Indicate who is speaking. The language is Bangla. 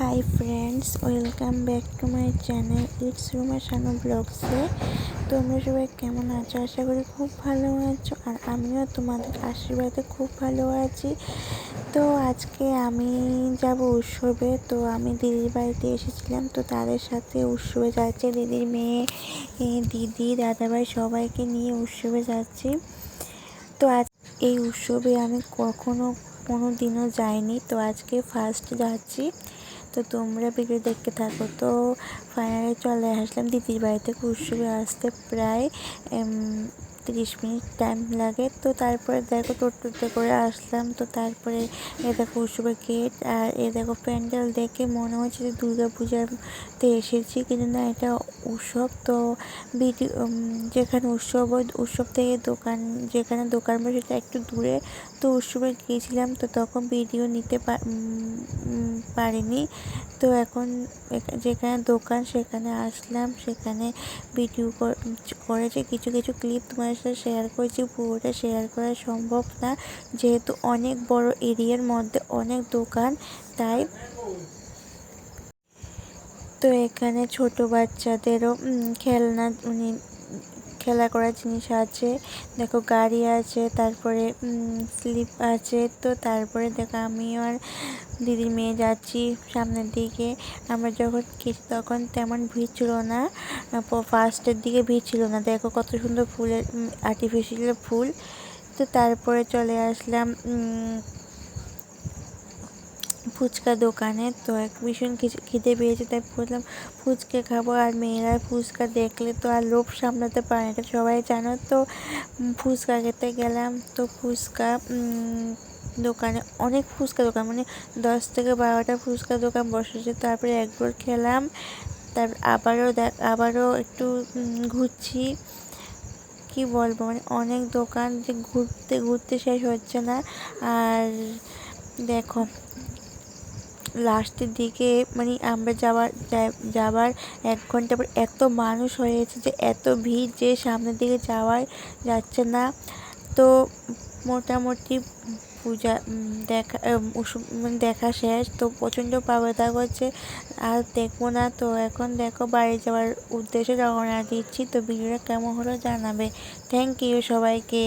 Speaker 1: Hi friends welcome back to my channel it's Ruma Shanu ব্লগসে তোমরা সবাই কেমন আছো? আশা করি খুব ভালো আছো। আর আমিও তোমাদের আশীর্বাদে খুব ভালো আছি। তো আজকে আমি যাব উৎসবে। তো আমি দিদির বাড়িতে এসেছিলাম। তো তাদের সাথে উৎসবে যাচ্ছে। দিদির মেয়ে দিদি, দাদাভাই সবাইকে নিয়ে উৎসবে যাচ্ছি। তো আজ এই উৎসবে আমি কখনো কোনো দিনও যাইনি। তো আজকে ফার্স্ট যাচ্ছি। তো তোমরা ভিডিও দেখতে থাকো। তো ফাইনালি চলে আসলাম দিদির বাড়িতে। থেকে আসতে প্রায় তিরিশ মিনিট টাইম লাগে। তো তারপরে দেখো টোটোতে করে আসলাম। তো তারপরে এ দেখো উৎসবের গেট আর এ দেখো প্যান্ডেল দেখে মনে হচ্ছে যে দুর্গা পূজাতে এসেছি। কিন্তু না, এটা উৎসব। তো ভিডিও যেখানে উৎসব উৎসব থেকে দোকান, যেখানে দোকান বসে সেটা একটু দূরে। তো উৎসবে গিয়েছিলাম। তো তখন ভিডিও নিতে পারিনি। তো এখন যেখানে দোকান সেখানে আসলাম, সেখানে ভিডিও কর- করেছে। কিছু কিছু ক্লিপ তোমার সাথে শেয়ার করেছি। পুরোটা শেয়ার করা সম্ভব না। যেহেতু অনেক বড় এরিয়ার মধ্যে অনেক দোকান, তাই তো এখানে ছোট বাচ্চাদেরও খেলনা মানে খেলা করার জিনিস আছে। দেখো গাড়ি আছে, তারপরে স্লিপ আছে। তো তারপরে দেখো আমি আর দিদির মেয়ে যাচ্ছি সামনের দিকে। আমরা যখন গেছি তখন তেমন ভিড় ছিল না। ফার্স্টের দিকে ভিড় ছিল না। দেখো কত সুন্দর ফুলের আর্টিফিশিয়াল ফুল। তো তারপরে চলে আসলাম ফুচকা দোকানে, তো এক ভীষণ খিদে পেয়েছে, তাই বললাম, ফুচকা খাব। আর মেয়েরা ফুচকা দেখলে তো আর লোভ সামলাতে পারে না, সবাই জানো তো ফুচকা খেতে গেলাম, তো ফুচকা দোকানে অনেক ফুচকা দোকান মানে দশ থেকে বারোটা ফুচকা দোকান বসেছে, তারপরে একবার খেলাম তারপর আবারও দেখ, আবারও একটু ঘুরছি। কি বলব মানে অনেক দোকান যে ঘুরতে ঘুরতে শেষ হচ্ছে না, আর দেখো লাস্টের দিকে মানে আমরা যাওয়ার যাওয়ার এক ঘণ্টা পর এত মানুষ হয়েছে যে এত ভিড় যে সামনের দিকে যাওয়াই যাচ্ছে না। তো মোটামুটি পূজা দেখা মানে দেখা শেষ। তো প্রচণ্ড পা ব্যথা করছে আর দেখব না। তো এখন দেখো বাড়ি যাওয়ার উদ্দেশ্যে রওনা দিচ্ছি। তো ভিডিওটা কেমন হলো জানাবে। থ্যাংক ইউ সবাইকে।